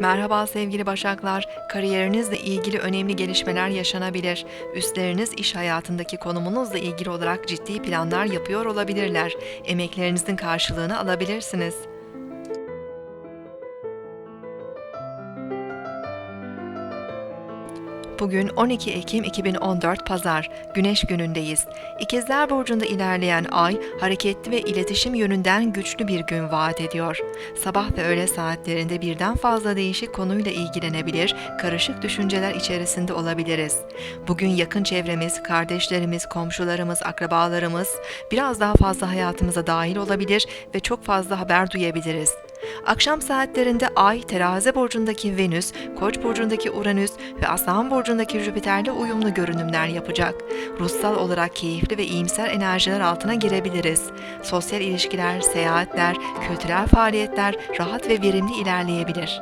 Merhaba sevgili Başaklar, kariyerinizle ilgili önemli gelişmeler yaşanabilir. Üstleriniz iş hayatındaki konumunuzla ilgili olarak ciddi planlar yapıyor olabilirler. Emeklerinizin karşılığını alabilirsiniz. Bugün 12 Ekim 2014 Pazar, Güneş günündeyiz. İkizler Burcu'nda ilerleyen ay, hareketli ve iletişim yönünden güçlü bir gün vaat ediyor. Sabah ve öğle saatlerinde birden fazla değişik konuyla ilgilenebilir, karışık düşünceler içerisinde olabiliriz. Bugün yakın çevremiz, kardeşlerimiz, komşularımız, akrabalarımız biraz daha fazla hayatımıza dahil olabilir ve çok fazla haber duyabiliriz. Akşam saatlerinde Ay, Terazi burcundaki Venüs, Koç burcundaki Uranüs ve Aslan burcundaki Jüpiter'le uyumlu görünümler yapacak. Ruhsal olarak keyifli ve iyimser enerjiler altına girebiliriz. Sosyal ilişkiler, seyahatler, kültürel faaliyetler rahat ve verimli ilerleyebilir.